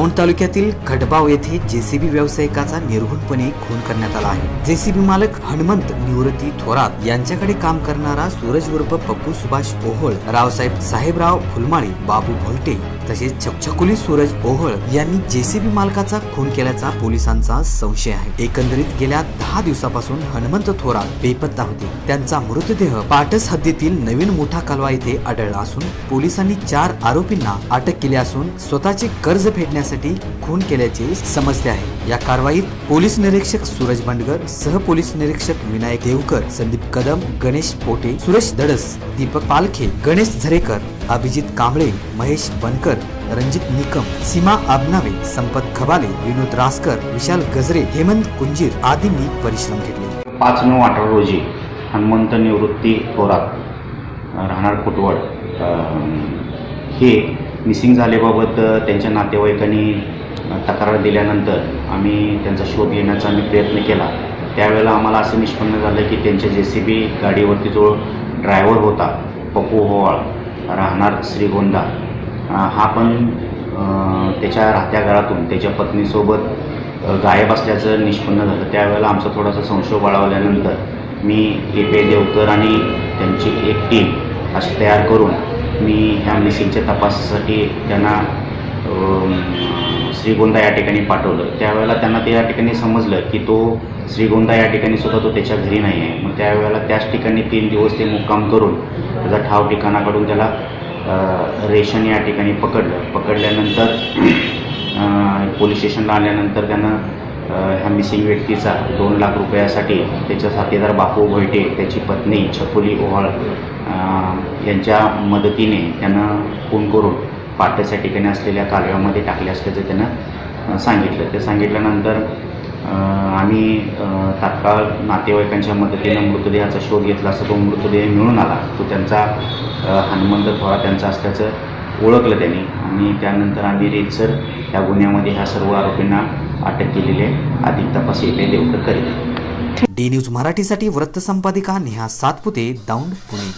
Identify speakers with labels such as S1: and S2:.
S1: दौंड तालुक्यातील खडबाव येथे जेसीबी व्यावसायिकाचा निर्घुणपणे खून करण्यात आला आहे. जेसीबी मालक हनुमंत निवृत्ती थोरात यांच्याकडे काम करणारा सूरज उर्फ पप्पू सुभाष ओहोळ रावसाहेब साहेबराव फुलमाळी बाबू भोलटे तसेच छकछकुली सूरज ओहळ यांनी जेसीबी मालकाचा खून केल्याचा पोलिसांचा संशय आहे. एकंदरीत गेल्या दहा दिवसापासून हनुमंत थोरात बेपत्ता होते. त्यांचा मृतदेह पाटस हद्दीतील नवीन मोठा कालवा येथे आढळला असून पोलिसांनी चार आरोपींना अटक केली असून स्वतःचे कर्ज फेडण्यासाठी खून केल्याचे समजते आहे. या कारवाईत पोलीस निरीक्षक सूरज बंडगर सह पोलीस निरीक्षक विनायक देवकर संदीप कदम गणेश पोटे सुरेश दडस दीपक पालखे गणेश झरेकर अभिजित कांबळे महेश बनकर रणजित निकम सीमा आबनावे संपत खबाले विनोद रासकर विशाल गजरे हेमंत कुंजीर आदींनी परिश्रम घेतले.
S2: पाच नऊ अठरा रोजी हनुमंत निवृत्ती थोरात राहणार कुटवड. हे मिसिंग झाल्याबाबत त्यांच्या नातेवाईकांनी तक्रार दिल्यानंतर आम्ही त्यांचा शोध घेण्याचा आम्ही प्रयत्न केला. त्यावेळेला आम्हाला असं निष्पन्न झालं की त्यांच्या जे सी बी गाडीवरती जो ड्रायव्हर होता पप्पू होवाळ राहणार श्रीगोंदा हा पण त्याच्या राहत्या घरातून त्याच्या पत्नीसोबत गायब असल्याचं निष्पन्न झालं. त्यावेळेला आमचा थोडासा संशय बाळवल्यानंतर मी ए पी देवकर आणि त्यांची एक टीम अशी तयार करून मी ह्या मिसिंगच्या तपासासाठी त्यांना श्रीगोंदा या ठिकाणी पाठवलं. त्यावेळेला त्यांना ते या ठिकाणी समजलं की तो श्रीगोंदा या ठिकाणी सुद्धा तो त्याच्या घरी नाही आहे मग त्यावेळेला त्याच ठिकाणी तीन दिवस ते मुक्काम करून त्याचा ठाव ठिकाणाकडून त्याला रेशन या ठिकाणी पकडलं. पकडल्यानंतर पोलीस स्टेशनला आल्यानंतर त्यानं ह्या मिसिंग व्यक्तीचा दोन लाख रुपयासाठी त्याच्या साथीदार बापू भोयटे त्याची पत्नी छकुली ओहाळ यांच्या मदतीने त्यानं फोन करून पाट्याच्या ठिकाणी असलेल्या कालव्यामध्ये टाकले असल्याचं त्यांना सांगितलं. ते सांगितल्यानंतर आम्ही तात्काळ नातेवाईकांच्या मदतीनं मृतदेहाचा शोध घेतला असता. तो मृतदेह मिळून आला. तो त्यांचा हनुमंत थोडा त्यांचा असल्याचं ओळखलं त्यांनी. आणि त्यानंतर आम्ही रेतसर या गुन्ह्यामध्ये ह्या सर्व आरोपींना अटक केलेली आहे. अधिक तपास येथे देवकर करीत
S1: डी न्यूज मराठीसाठी वृत्तसंपादिका नेहा सातपुते दौंड पुणे.